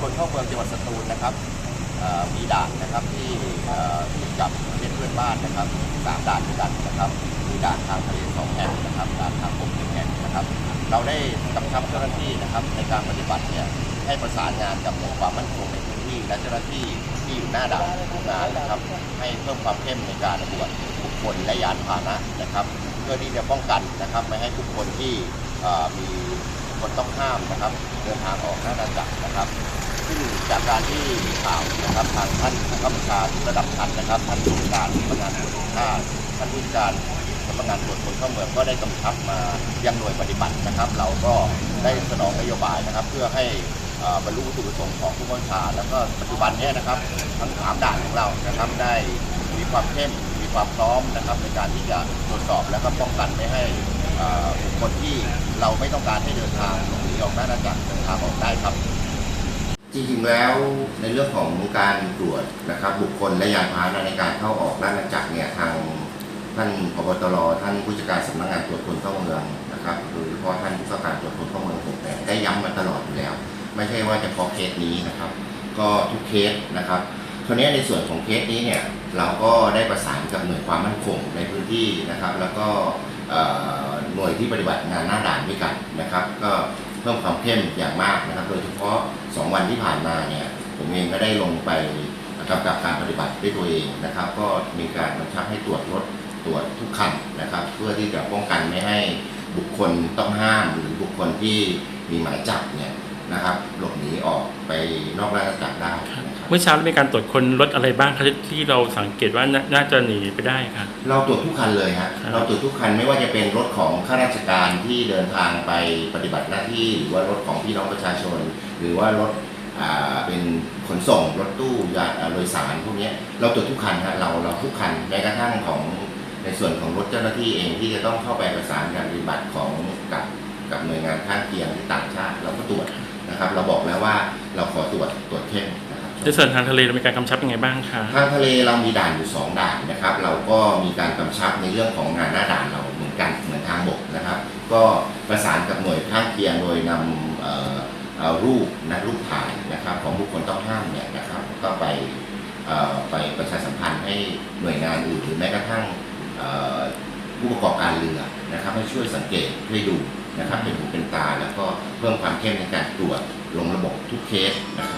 คนเข้าเมืองจังหวัดสตูลนะครับมีด่านนะครับที่เอ่อติดกับประเทศเพื่อนบ้านนะครับสามด่านด้วยกันนะครับมีด่านทางทะเลสองแห่งนะครับด่านทางบกหนึ่งแห่งนะครับ เราได้กำชับเจ้าหน้าที่นะครับในการปฏิบัติเนี่ยให้ประสานงานกับหน่วยความมั่นคงในพื้นที่และเจ้าหน้าที่ที่อยู่หน้าด่านทุกงานนะครับ ให้เพิ่มความเข้มในการตรวจบุคคลและยานพาหนะนะครับ เพื่อที่จะป้องกันนะครับไม่ให้บุคคลที่มีคนต้องห้ามนะครับ เดินทางออกหน้าด่านจักรนะครับ ซึ่งจากการที่มีข่าวนะครับทางท่านผู้กำกับการระดับชั้นนะครับท่านผู้การสำนักงานตรวจคนเข้าท่านผู้การสำนักงานตรวจคนเข้าเมืองก็ได้กำชับมายังหน่วยปฏิบัตินะครับ เราก็ได้สนองนโยบายนะครับ เพื่อให้บรรลุวัตถุประสงค์ของผู้บัญชา แล้วก็ปัจจุบันนี้นะครับทั้งสามด่านของเรานะครับได้มีความเข้มมีความพร้อมนะครับ ในการที่จะตรวจสอบและก็ป้องกันไม่ให้บุคคลที่เราไม่ต้องการให้เดินทางหลบหนีออกหน้าด่านจักรเดินทางออกได้ครับ จริงๆแล้วในเรื่องของการตรวจนะครับ บุคคลและยานพาหนะในการเข้าออกราชจักรเนี่ยทางท่านพบตรท่านผู้จัดการสำนักงานตรวจคนเข้าเมืองนะครับโดยเฉพาะท่านผู้ว่าการตรวจคนเข้าเมืองผมแต่ได้ย้ำมาตลอดอยู่แล้ว ไม่ใช่ว่าเฉพาะเคสนี้นะครับ ก็ทุกเคสนะครับคราวนี้ในส่วนของเคสนี้เนี่ยเราก็ได้ประสานกับหน่วยความมั่นคงในพื้นที่นะครับ แล้วก็หน่วยที่ปฏิบัติงานหน้าด่านด้วยกันนะครับ ก็ พิ่มความเข้มอย่างมากนะครับ โดยเฉพาะ 2 วันที่ผ่านมาเนี่ยผมเองก็ได้ลงไปนะครับกับการปฏิบัติด้วยตัวเองนะครับ ก็มีการบังคับให้ตรวจรถตรวจทุกคันนะครับ เพื่อที่จะป้องกันไม่ให้บุคคลต้องห้ามหรือบุคคลที่มีหมายจับเนี่ยนะครับหลบหนีออกไปนอกราชการได้ เมื่อเช้ามีการตรวจคนรถอะไรบ้างคะที่ที่เราสังเกตว่าน่าน่าจะหนีไปได้ค่ะ เราตรวจทุกคันเลยฮะครับ เราตรวจทุกคันไม่ว่าจะเป็นรถของข้าราชการที่เดินทางไปปฏิบัติหน้าที่ หรือว่ารถของพี่น้องประชาชน หรือว่ารถอ่าเป็นขนส่งรถตู้ยานอ่าโดยสารพวกเนี้ยเราตรวจทุกคันฮะเราเราทุกคันแม้กระทั่งของในส่วนของรถเจ้าหน้าที่เองที่จะต้องเข้าไปประสานการปฏิบัติของกับกับหน่วยงานข้างเคียงหรือต่างชาติเราก็ตรวจนะครับ เราบอกแล้วว่าเราขอตรวจตรวจเข้มนะครับ ในส่วนทางทะเลเรามีการกำชับยังไงบ้างคะทางทะเลเรามีด่านอยู่ 2 ด่านนะครับ เราก็มีการกำชับในเรื่องของงานหน้าด่านเราเหมือนกันเหมือนทางบกนะครับ ก็ประสานกับหน่วยข้างเคียงโดยนำรูปนะรูปถ่ายนะครับ ของบุคคลต้องห้ามเนี่ยนะครับ ก็ไปไปประชาสัมพันธ์ให้หน่วยงานอื่นหรือแม้กระทั่งผู้ประกอบการเรือนะครับให้ช่วยสังเกตช่วยดูนะครับเป็นหูเป็นตา แล้วก็เพิ่มความเข้มในการตรวจลงระบบทุกเคสนะครับ